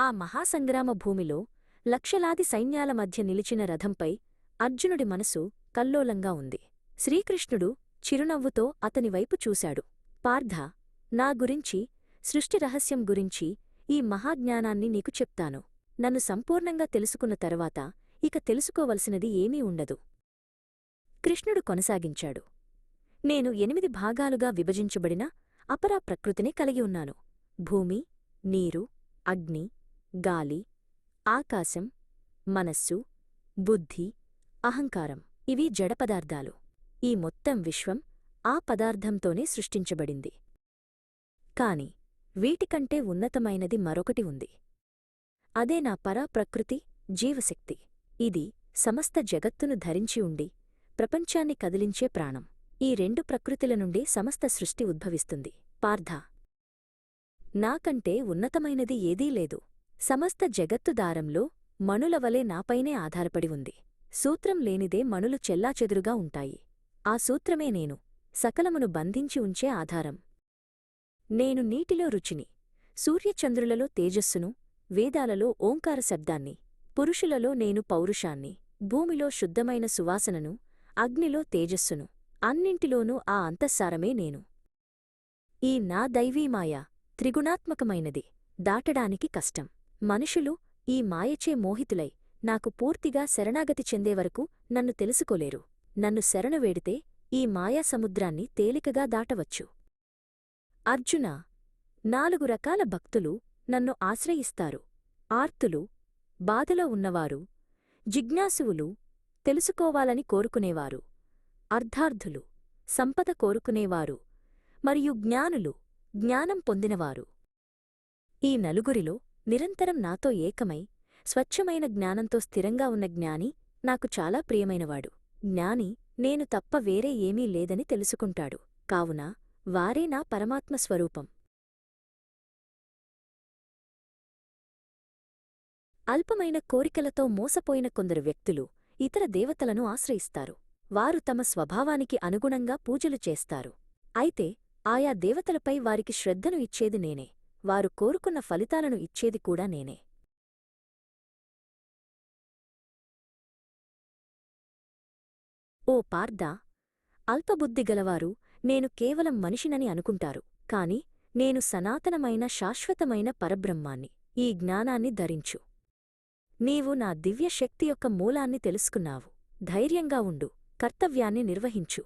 ఆ మహాసంగ్రామ భూమిలో లక్షలాది సైన్యాల మధ్య నిలిచిన రథంపై అర్జునుడి మనసు కల్లోలంగా ఉంది. శ్రీకృష్ణుడు చిరునవ్వుతో అతనివైపు చూశాడు. పార్థ నా గురించి సృష్టి రహస్యం గురించి ఈ మహాజ్ఞానాన్ని నీకు చెప్తాను. నన్ను సంపూర్ణంగా తెలుసుకున్న తరువాత ఇక తెలుసుకోవలసినది ఏమీ ఉండదు. కృష్ణుడు కొనసాగించాడు. నేను ఎనిమిది భాగాలుగా విభజించబడిన అపరా ప్రకృతిని కలిగి ఉన్నాను. భూమి నీరు అగ్ని గాలి ఆకాశం మనస్సు బుద్ధి అహంకారం ఇవి జడపదార్థాలు ఈ మొత్తం విశ్వం ఆ పదార్థంతోనే సృష్టించబడింది. కాని వీటికంటే ఉన్నతమైనది మరొకటి ఉంది. అదే నా పరాప్రకృతి జీవశక్తి. ఇది సమస్త జగత్తును ధరించి ఉండి ప్రపంచాన్ని కదిలించే ప్రాణం. ఈ రెండు ప్రకృతిల నుండి సమస్త సృష్టి ఉద్భవిస్తుంది. పార్థ. నాకంటే ఉన్నతమైనది ఏదీ లేదు. సమస్త జగత్తు దారంలో మణులవలే నాపైనే ఆధారపడి ఉంది. సూత్రం లేనిదే మణులు చెల్లాచెదురుగా ఉంటాయి. ఆ సూత్రమే నేను సకలమును బంధించి ఉంచే ఆధారం. నేను నీటిలో రుచిని సూర్యచంద్రులలో తేజస్సును వేదాలలో ఓంకార శబ్దాన్ని పురుషులలో నేను పౌరుషాన్ని భూమిలో శుద్ధమైన సువాసనను అగ్నిలో తేజస్సును అన్నింటిలోనూ ఆ అంతఃసారమే నేను. ఈ నా దైవీమాయ త్రిగుణాత్మకమైనది దాటడానికి కష్టం. మనుషులు ఈ మాయచే మోహితులై నాకు పూర్తిగా శరణాగతి చెందేవరకు నన్ను తెలుసుకోలేరు. నన్ను శరణువేడితే ఈ మాయా సముద్రాన్ని తేలికగా దాటవచ్చు. అర్జున నాలుగు రకాల భక్తులు నన్ను ఆశ్రయిస్తారు. ఆర్తులు బాధలో ఉన్నవారు జిజ్ఞాసువులు తెలుసుకోవాలని కోరుకునేవారు. అర్ధార్థులు సంపద కోరుకునేవారు మరియు జ్ఞానులు జ్ఞానం పొందినవారు. ఈ నలుగురిలో నిరంతరం నాతో ఏకమై స్వచ్ఛమైన జ్ఞానంతో స్థిరంగా ఉన్న జ్ఞాని నాకు చాలా ప్రియమైనవాడు. జ్ఞాని నేను తప్ప వేరే ఏమీ లేదని తెలుసుకుంటాడు. కావున వారే నా పరమాత్మ స్వరూపం. అల్పమైన కోరికలతో మోసపోయిన కొందరు వ్యక్తులు ఇతర దేవతలను ఆశ్రయిస్తారు. వారు తమ స్వభావానికి అనుగుణంగా పూజలు చేస్తారు. అయితే ఆయా దేవతలపై వారికి శ్రద్ధను ఇచ్చేది నేనే. వారు కోరుకున్న ఫలితాలను ఇచ్చేది కూడా నేనే. ఓ పార్థ అల్పబుద్ధిగలవారు నేను కేవలం మనిషినని అనుకుంటారు కాని నేను సనాతనమైన శాశ్వతమైన పరబ్రహ్మాన్ని ఈ జ్ఞానాన్ని ధరించు. నీవు నా దివ్యశక్తి యొక్క మూలాన్ని తెలుసుకున్నావు ధైర్యంగా ఉండు కర్తవ్యాన్ని నిర్వహించు.